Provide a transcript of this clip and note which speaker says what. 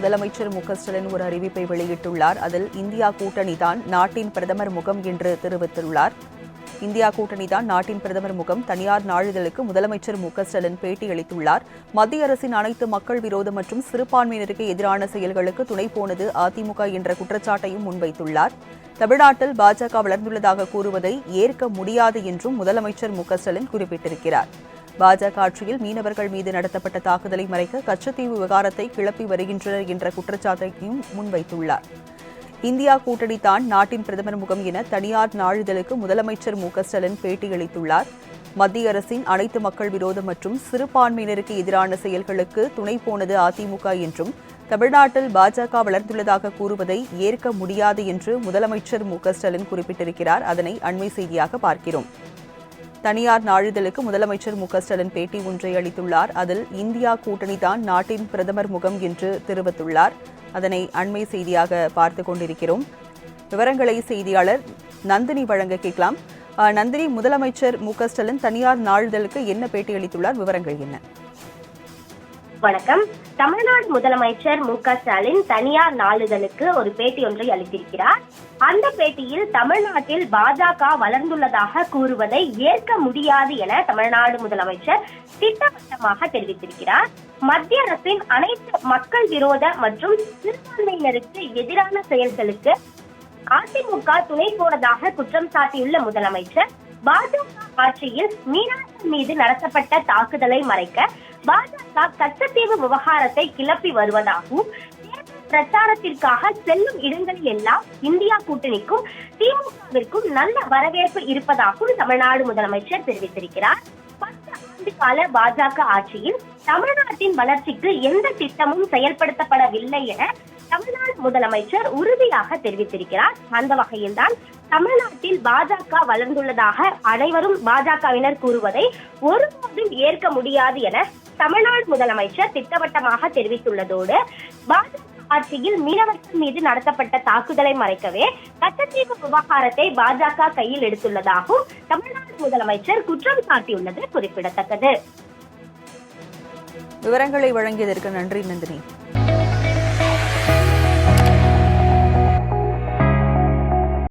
Speaker 1: முதலமைச்சர் மு ஸ்டாலின் ஒரு அறிவிப்பை வெளியிட்டுள்ளார். அதில் இந்தியா கூட்டணி தான் நாட்டின் பிரதமர் முகம் என்று தெரிவித்துள்ளார். இந்தியா கூட்டணி தான் நாட்டின் பிரதமர் முகம். தனியார் நாளிதழுக்கு முதலமைச்சர் மு ஸ்டாலின் பேட்டியளித்துள்ளார் மத்திய அரசின் அனைத்து மக்கள் விரோத மற்றும் சிறுபான்மையினருக்கு எதிரான செயல்களுக்கு துணை போனது அதிமுக என்ற குற்றச்சாட்டையும் முன்வைத்துள்ளார். தமிழ்நாட்டில் பாஜக வளர்ந்துள்ளதாக கூறுவதை ஏற்க முடியாது என்றும் முதலமைச்சர் மு ஸ்டாலின் குறிப்பிட்டிருக்கிறார். பாஜக ஆட்சியில் மீனவர்கள் மீது நடத்தப்பட்ட தாக்குதலை மறைக்க கச்சத்தீவு விவகாரத்தை கிளப்பி வருகின்றனர் என்ற குற்றச்சாட்டையும் முன்வைத்துள்ளார். இந்தியா கூட்டணி தான் நாட்டின் பிரதமர் முகம் என தனியார் நாளிதழுக்கு முதலமைச்சர் மு க ஸ்டாலின் பேட்டியளித்துள்ளார். மத்திய அரசின் அனைத்து மக்கள் விரோதம் மற்றும் சிறுபான்மையினருக்கு எதிரான செயல்களுக்கு துணை போனது அதிமுக என்றும் தமிழ்நாட்டில் பாஜக வளர்ந்துள்ளதாக கூறுவதை ஏற்க முடியாது என்று முதலமைச்சர் மு க ஸ்டாலின் குறிப்பிட்டிருக்கிறார். அதனை அண்மை செய்தியாக பார்க்கிறோம். தனியார் நாளிதழுக்கு முதலமைச்சர் மு ஸ்டாலின் பேட்டி ஒன்றை அளித்துள்ளார். அதில் இந்தியா கூட்டணி தான் நாட்டின் பிரதமர் முகம் என்று தெரிவித்துள்ளார். அதனை அண்மை செய்தியாக பார்த்து கொண்டிருக்கிறோம். விவரங்களை செய்தியாளர் நந்தினி வழங்க கேட்கலாம். அஹ், நந்தினி முதலமைச்சர் மு ஸ்டாலின் தனியார் நாளிதழுக்கு என்ன பேட்டி அளித்துள்ளார்? விவரங்கள் என்ன?
Speaker 2: வணக்கம். தமிழ்நாடு முதலமைச்சர் மு க ஸ்டாலின் தனியார் நாளிதழுக்கு ஒரு பேட்டி ஒன்றை அளித்திருக்கிறார். அந்த பேட்டியில் தமிழ்நாட்டில் பாஜக வளர்ந்துள்ளதாக கூறுவதை ஏற்க முடியாது என தமிழ்நாடு முதலமைச்சர் திட்டவட்டமாக தெரிவித்திருக்கிறார். மத்திய அரசின் அனைத்து மக்கள் விரோத மற்றும் சிறுபான்மையினருக்கு எதிரான செயல்களுக்கு அதிமுக துணை போனதாக குற்றம் சாட்டியுள்ள முதலமைச்சர் பாஜக ஆட்சியில் மீனவர்கள் மீது நடத்தப்பட்ட தாக்குதலை மறைக்க பாஜக கச்சத்தீவு விவகாரத்தை கிளப்பி வருவதாகவும் பிரச்சாரத்திற்காக செல்லும் இடங்களில் எல்லாம் இந்தியா கூட்டணிக்கும் திமுகவிற்கும் நல்ல வரவேற்பு இருப்பதாகவும் தமிழ்நாடு முதலமைச்சர் தெரிவித்திருக்கிறார். பத்து ஆண்டு கால பாஜக ஆட்சியில் தமிழ்நாட்டின் வளர்ச்சிக்கு எந்த திட்டமும் செயல்படுத்தப்படவில்லை என தமிழ்நாடு முதலமைச்சர் உறுதியாக தெரிவித்திருக்கிறார். அந்த வகையில்தான் தமிழ்நாட்டில் பாஜக வளர்ந்துள்ளதாக அனைவரும் பாஜகவினர் கூறுவதை ஒருபோதும் ஏற்க முடியாது என தமிழ்நாடு முதலமைச்சர் திட்டவட்டமாக தெரிவித்துள்ளதோடு பாஜக ஆட்சியில் மீனவர்கள் மீது நடத்தப்பட்ட தாக்குதலை மறைக்கவே கச்சத்தீவு விவகாரத்தை பாஜக கையில் எடுத்துள்ளதாகவும் தமிழ்நாடு முதலமைச்சர் குற்றம் சாட்டியுள்ளது குறிப்பிடத்தக்கது.
Speaker 1: விவரங்களை வழங்கியதற்கு நன்றி நந்தினி.